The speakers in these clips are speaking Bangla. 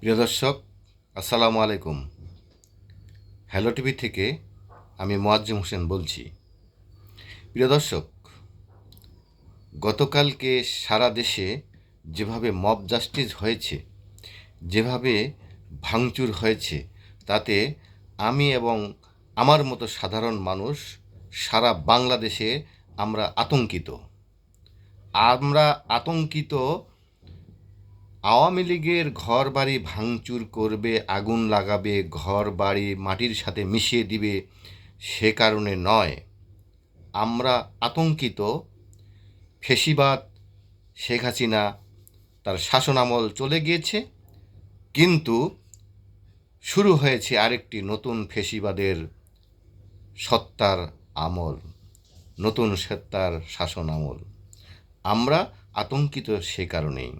প্রিয় দর্শক, আসসালামু আলাইকুম। হ্যালো টিভি থেকে আমি মোয়াজ্জেম হোসেন বলছি। প্রিয় দর্শক, গতকালকে সারা দেশে যেভাবে মব জাস্টিস হয়েছে, যেভাবে ভাঙচুর হয়েছে, তাতে আমি এবং আমার মতো সাধারণ মানুষ সারা বাংলাদেশে আমরা আতঙ্কিত। আমরা আতঙ্কিত আওয়ামী লীগের ঘর বাড়ি ভাঙচুর করবে, আগুন লাগাবে ঘর বাড়ি মাটির সাথে মিশিয়ে দিবে, সে কারণে নয়। আমরা আতঙ্কিত। ফেসিবাদ, শেখ হাসিনা তার শাসনামল চলে গিয়েছে, কিন্তু শুরু হয়েছে আরেকটি নতুন ফেসিবাদের সত্তার আমল, নতুন সত্তার শাসন আমল আমরা আতঙ্কিত সে কারণেই।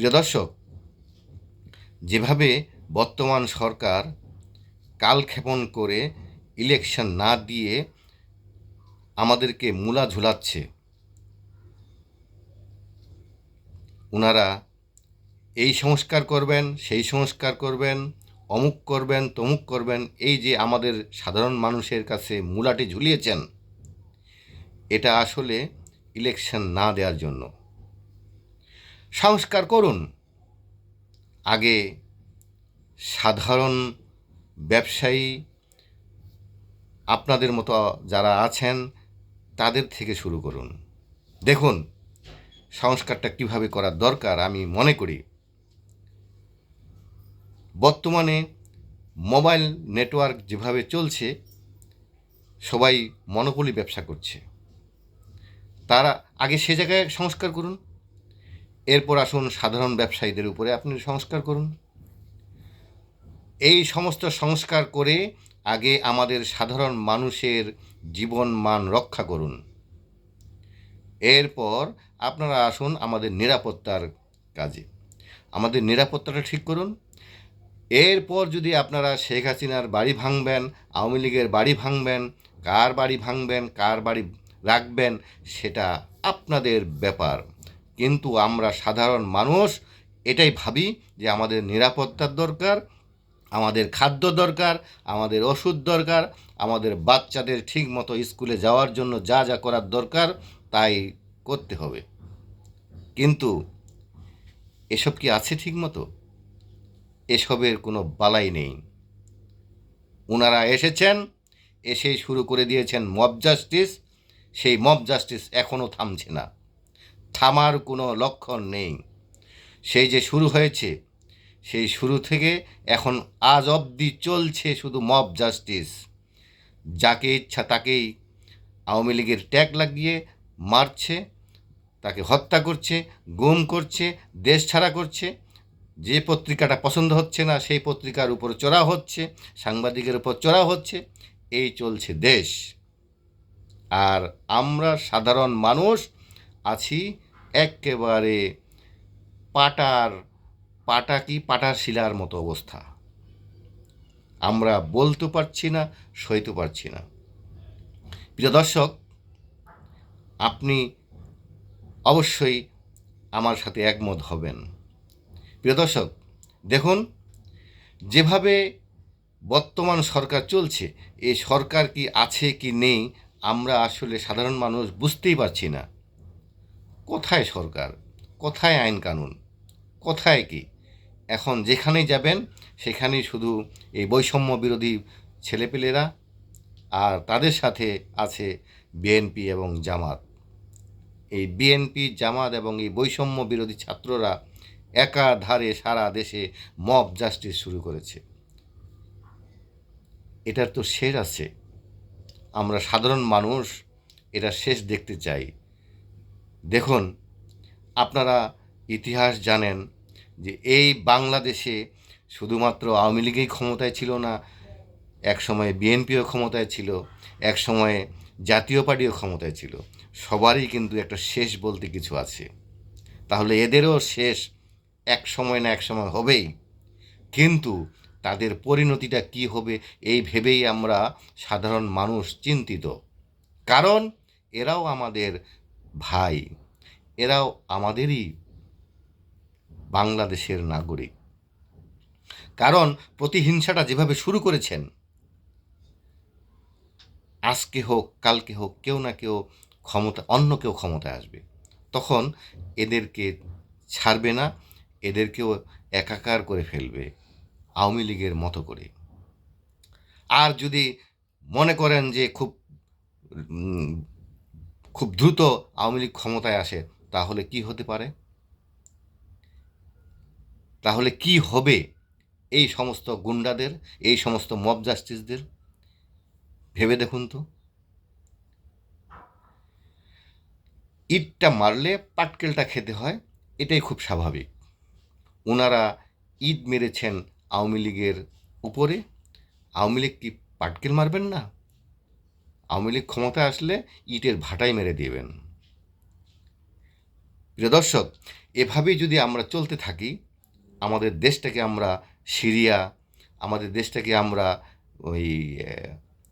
প্রিয় দর্শক, যেভাবে বর্তমান সরকার কালক্ষেপণ করে ইলেকশন না দিয়ে আমাদেরকে মূলা ঝুলাচ্ছে ওনারা এই সংস্কার করবেন, সেই সংস্কার করবেন, অমুক করবেন, তমুক করবেন, এই যে আমাদের সাধারণ মানুষের কাছে মূলাটি ঝুলিয়েছেন, এটা আসলে ইলেকশন না দেওয়ার জন্য। সংস্কার করুন। আগে সাধারণ ব্যবসায়ী আপনাদের মতো যারা আছেন, তাদের থেকে শুরু করুন। দেখুন, সংস্কারটা কীভাবে করার দরকার আমি মনে করি। বর্তমানে মোবাইল নেটওয়ার্ক যেভাবে চলছে, সবাই মনোপলি ব্যবসা করছে। তারা আগে সে জায়গায় সংস্কার করুন। এরপর আসুন সাধারণ ব্যবসায়ীদের উপরে আপনি সংস্কার করুন। এই সমস্ত সংস্কার করে আগে আমাদের সাধারণ মানুষের জীবন মান রক্ষা করুন। এরপর আপনারা আসুন আমাদের নিরাপত্তার কাজে। আমাদের নিরাপত্তাটা ঠিক করুন। এরপর যদি আপনারা শেখ হাসিনার বাড়ি ভাঙবেন, আওয়ামী লীগের বাড়ি ভাঙবেন, কার বাড়ি ভাঙবেন, কার বাড়ি রাখবেন, সেটা আপনাদের ব্যাপার। কিন্তু আমরা সাধারণ মানুষ, এটাই ভাবি যে আমাদের নিরাপত্তার দরকার, আমাদের খাদ্য দরকার, আমাদের ওষুধ দরকার, আমাদের বাচ্চাদের ঠিক মতো স্কুলে যাওয়ার জন্য যা যা করার দরকার, তাই করতে হবে। কিন্তু এসব কি আছে ঠিক মতো এসবের কোনো বালাই নেই। ওনারা এসেছেন, এসেই শুরু করে দিয়েছেন মব জাস্টিস, সেই মব জাস্টিস এখনও থামছে না। থামার কোনো লক্ষণ নেই। সেই যে শুরু হয়েছে, সেই শুরু থেকে এখন আজ অবধি চলছে শুধু মব জাস্টিস যাকে ইচ্ছা তাকেই আওয়ামী লীগের ট্যাগ লাগিয়ে মারছে, তাকে হত্যা করছে, গুম করছে, দেশ ছাড়া করছে। যে পত্রিকাটা পছন্দ হচ্ছে না, সেই পত্রিকার উপর চড়া হচ্ছে, সাংবাদিকের উপর চড়া হচ্ছে। এই চলছে দেশ। আর আমরা সাধারণ মানুষ আছি একেবারে পাটার, পাটা কি পাটার শিলার মতো অবস্থা। আমরা বলতে পারছি না, সইতে পারছি না। প্রিয় দর্শক, আপনি অবশ্যই আমার সাথে একমত হবেন। প্রিয় দর্শক, দেখুন, যেভাবে বর্তমান সরকার চলছে এই সরকার কি আছে কি নেই, আমরা আসলে সাধারণ মানুষ বুঝতেই পারছি না। কোথায় সরকার? কোথায় আইন কানুন? কোথায় কি? এখন যেখানেই যাবেন, সেখানেই শুধু এই বৈষম্য বিরোধী ছেলেপেলেরা আর তাদের সাথে আছে বিএনপি এবং জামাত। এই বিএনপি জামাত এবং এই বৈষম্য বিরোধী ছাত্ররা একাধারে সারা দেশে মব জাস্টিস শুরু করেছে। এটার তো শেষ আছে। আমরা সাধারণ মানুষ, এটা শেষ দেখতে চাই। দেখুন, আপনারা ইতিহাস জানেন যে এই বাংলাদেশে শুধুমাত্র আওয়ামী লীগই ক্ষমতায় ছিল না এক সময় বিএনপিও ক্ষমতায় ছিল এক সময়ে জাতীয় পার্টিও ক্ষমতায় ছিল। সবারই কিন্তু একটা শেষ বলতে কিছু আছে। তাহলে এদেরও শেষ এক সময় না এক সময় হবেই। কিন্তু তাদের পরিণতিটা কি হবে, এই ভেবেই আমরা সাধারণ মানুষ চিন্তিত। কারণ এরাও আমাদের ভাই, এরাও আমাদেরই বাংলাদেশের নাগরিক। কারণ প্রতিহিংসাটা যেভাবে শুরু করেছেন, আজকে হোক, কালকে হোক, কেউ না কেউ ক্ষমতা, অন্য কেউ ক্ষমতায় আসবে। তখন এদেরকে ছাড়বে না, এদেরকেও একাকার করে ফেলবে, আওয়ামী লীগের মতো করে। আর যদি মনে করেন যে খুব খুব দ্রুত আওয়ামী লীগ ক্ষমতায় আসে, তাহলে কি হতে পারে? তাহলে কি হবে এই সমস্ত গুন্ডাদের, এই সমস্ত মব জাস্টিসদের? ভেবে দেখুন তো। ইটটা মারলে পাটকেলটা খেতে হয়, এটাই খুব স্বাভাবিক। ওনারা ইট মেরেছেন আওয়ামী লীগের উপরে। আওয়ামী লীগ কি পাটকেল মারবেন না? আওয়ামী লীগ ক্ষমতায় আসলে ইটের ভাটাই মেরে দিবেন। প্রিয় দর্শক, এভাবেই যদি আমরা চলতে থাকি, আমাদের দেশটাকে আমরা সিরিয়া, আমাদের দেশটাকে আমরা ওই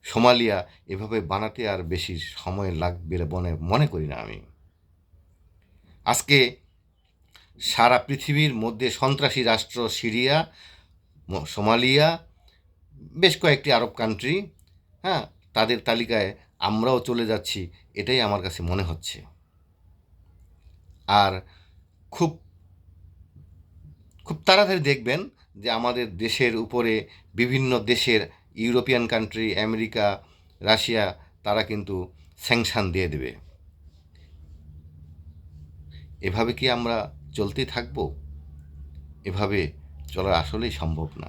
সোমালিয়া এভাবে বানাতে আর বেশি সময় লাগবে বলে মনে করি না আমি। আজকে সারা পৃথিবীর মধ্যে সন্ত্রাসী রাষ্ট্র সিরিয়া সোমালিয়া, বেশ কয়েকটি আরব কান্ট্রি হ্যাঁ তাদের তালিকায় আমরাও চলে যাচ্ছি, এটাই আমার কাছে মনে হচ্ছে। আর খুব খুব তাড়াতাড়ি দেখবেন যে আমাদের দেশের উপরে বিভিন্ন দেশের ইউরোপিয়ান কান্ট্রি আমেরিকা, রাশিয়া, তারা কিন্তু স্যাংশন দিয়ে দেবে। এভাবে কি আমরা চলতে থাকব? এভাবে চলা আসলেই সম্ভব না।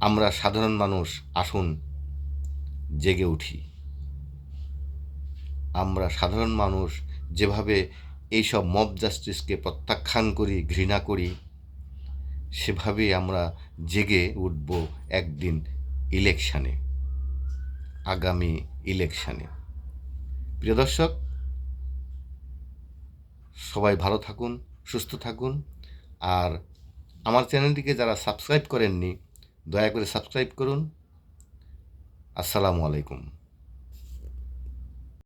আমরা সাধারণ মানুষ, আসুন জেগে উঠি। আমরা সাধারণ মানুষ যেভাবে এইসব মব জাস্টিসকে প্রত্যাখ্যান করি, ঘৃণা করি, সেভাবেই আমরা জেগে উঠব একদিন ইলেকশানে, আগামী ইলেকশানে। প্রিয় দর্শক, সবাই ভালো থাকুন, সুস্থ থাকুন, আর আমার চ্যানেলটিকে যারা সাবস্ক্রাইব করেননি, দয়া করে সাবস্ক্রাইব করুন। আসসালামু আলাইকুম।